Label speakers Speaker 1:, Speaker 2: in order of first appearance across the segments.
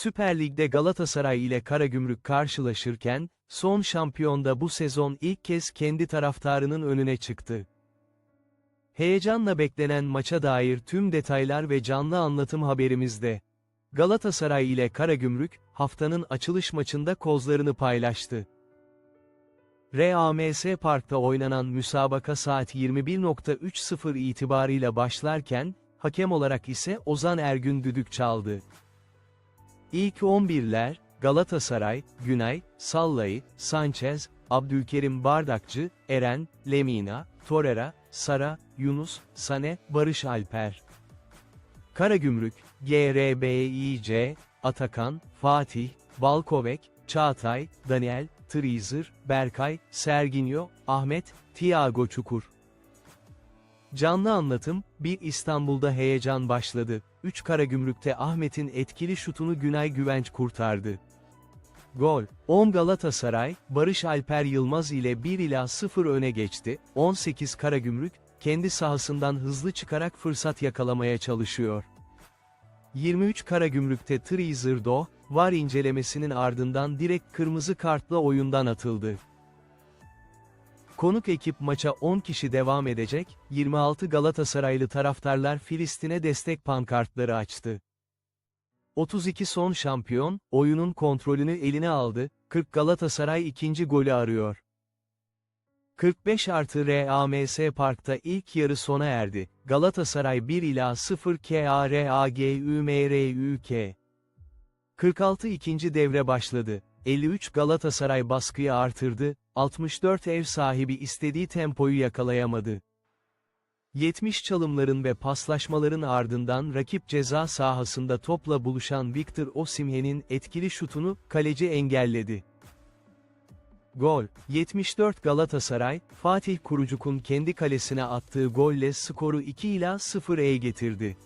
Speaker 1: Süper Lig'de Galatasaray ile Karagümrük karşılaşırken, son şampiyonda bu sezon ilk kez kendi taraftarının önüne çıktı. Heyecanla beklenen maça dair tüm detaylar ve canlı anlatım haberimizde. Galatasaray ile Karagümrük, haftanın açılış maçında kozlarını paylaştı. RAMS Park'ta oynanan müsabaka saat 21.30 itibarıyla başlarken, hakem olarak ise Ozan Ergün düdük çaldı. İlk 11'ler, Galatasaray, Günay, Sallai, Sanchez, Abdülkerim Bardakçı, Eren, Lemina, Torreira, Sara, Yunus, Sane, Barış Alper. Karagümrük, GRBİC, Atakan, Fatih, Balkovek, Çağatay, Daniel, Trizer, Berkay, Serginyo, Ahmet, Tiago Çukur. Canlı anlatım, bir İstanbul'da heyecan başladı. 3 Karagümrük'te Ahmet'in etkili şutunu Günay Güvenç kurtardı. Gol, 10 Galatasaray, Barış Alper Yılmaz ile 1 ila 0 öne geçti, 18 Karagümrük, kendi sahasından hızlı çıkarak fırsat yakalamaya çalışıyor. 23 Karagümrük'te Treezer'do, var incelemesinin ardından direkt kırmızı kartla oyundan atıldı. Konuk ekip maça 10 kişi devam edecek, 26 Galatasaraylı taraftarlar Filistin'e destek pankartları açtı. 32 son şampiyon, oyunun kontrolünü eline aldı, 40 Galatasaray ikinci golü arıyor. 45 artı RAMS Park'ta ilk yarı sona erdi. Galatasaray 1 ila 0 KARAGÜMRÜK. 46 ikinci devre başladı. 53 Galatasaray baskıyı artırdı, 64 ev sahibi istediği tempoyu yakalayamadı. 70 çalımların ve paslaşmaların ardından rakip ceza sahasında topla buluşan Victor Osimhen'in etkili şutunu kaleci engelledi. Gol, 74 Galatasaray, Fatih Kurucuk'un kendi kalesine attığı golle skoru 2 ila 0'e getirdi.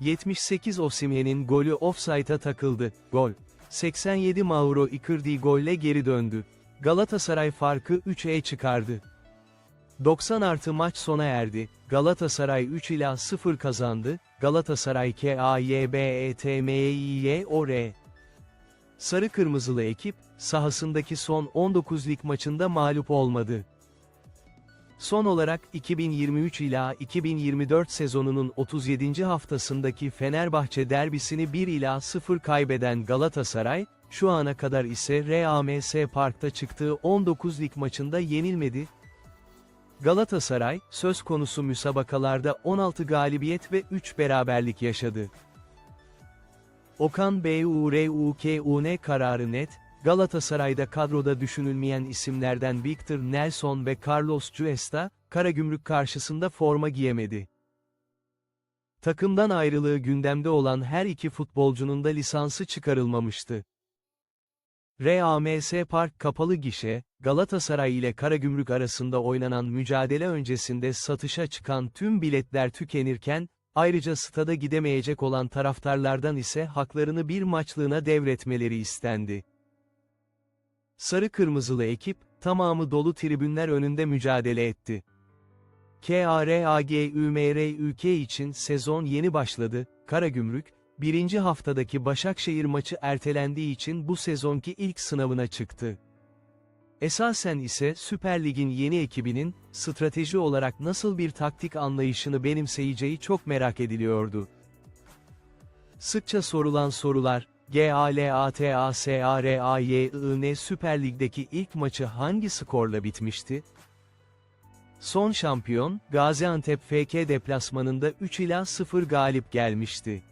Speaker 1: 78 Osimhen'in golü offside'a takıldı, gol. 87 Mauro Icardi golle geri döndü. Galatasaray farkı 3'e çıkardı. 90 artı maç sona erdi, Galatasaray 3 ila 0 kazandı, Galatasaray KAYBETMİYOR. Sarı Kırmızılı ekip, sahasındaki son 19 lig maçında mağlup olmadı. Son olarak 2023 ila 2024 sezonunun 37. haftasındaki Fenerbahçe derbisini 1 ila 0 kaybeden Galatasaray, şu ana kadar ise RAMS Park'ta çıktığı 19 lig maçında yenilmedi. Galatasaray, söz konusu müsabakalarda 16 galibiyet ve 3 beraberlik yaşadı. Okan BURUKUN kararı net, Galatasaray'da kadroda düşünülmeyen isimlerden Victor Nelson ve Carlos Cuesta, Karagümrük karşısında forma giyemedi. Takımdan ayrılığı gündemde olan her iki futbolcunun da lisansı çıkarılmamıştı. RAMS Park kapalı gişe, Galatasaray ile Karagümrük arasında oynanan mücadele öncesinde satışa çıkan tüm biletler tükenirken, ayrıca stada gidemeyecek olan taraftarlardan ise haklarını bir maçlığına devretmeleri istendi. Sarı kırmızılı ekip, tamamı dolu tribünler önünde mücadele etti. KARAGÜMRÜK için sezon yeni başladı, Karagümrük, birinci haftadaki Başakşehir maçı ertelendiği için bu sezonki ilk sınavına çıktı. Esasen ise Süper Lig'in yeni ekibinin, strateji olarak nasıl bir taktik anlayışını benimseyeceği çok merak ediliyordu. Sıkça sorulan sorular, GALATASARAYIN Süper Lig'deki ilk maçı hangi skorla bitmişti? Son şampiyon, Gaziantep FK deplasmanında 3 ila 0 galip gelmişti.